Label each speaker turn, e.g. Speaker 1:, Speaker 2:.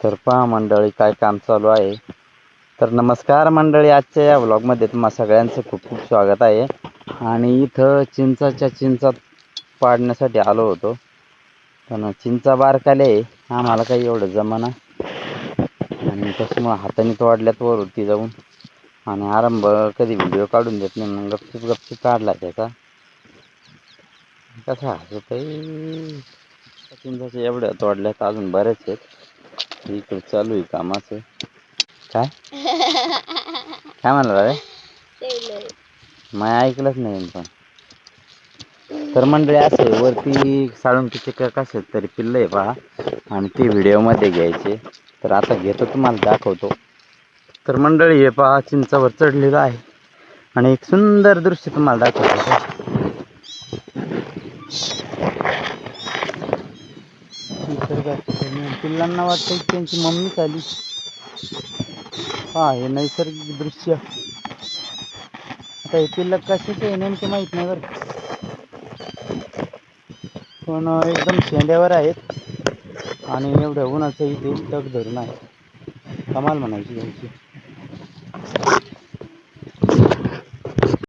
Speaker 1: तर पहा मंडळी काय काम चालू आहे. तर नमस्कार मंडळी आजच्या या व्लॉगमध्ये तुम्हा सगळ्यांचं खूप खूप स्वागत आहे. आणि इथं चिंचाच्या चिंचा पाडण्यासाठी आलो होतो. पण चिंचा बारकाले आम्हाला काही एवढं जमाना. आणि त्याच्यामुळं हाताने तोडल्यात वरती जाऊन. आणि आरंभ कधी व्हिडिओ काढून देत नाही मग गपचूप गपचूप काढला त्याचा. कसा हसत आहे चिंचाच्या एवढ्या तोडल्यात अजून बरेच आहेत. इकडे चालू आहे कामाचं. काय? काय म्हणला रे माय ऐकलंच नाही पण. तर मंडळी असे वरती साळुंकीचे का कसे तरी पिल्लं आहे पहा. आणि ते व्हिडिओमध्ये घ्यायचे. तर आता घेतो तुम्हाला दाखवतो. तर मंडळी हे पहा चिंचावर चढलेलं आहे. आणि एक सुंदर दृश्य तुम्हाला दाखवतो. निसर्गाचं. पिल्लांना वाटतं की त्यांची मम्मीच आली हा हे नैसर्गिक दृश्य. आता हे पिल्लं कशाचे आहे नेमके माहीत नाही बरं. पण एकदम शेंड्यावर आहेत. आणि एवढ्या उन्हाचं इथे टक धरून आहे कमाल म्हणायची त्यांची.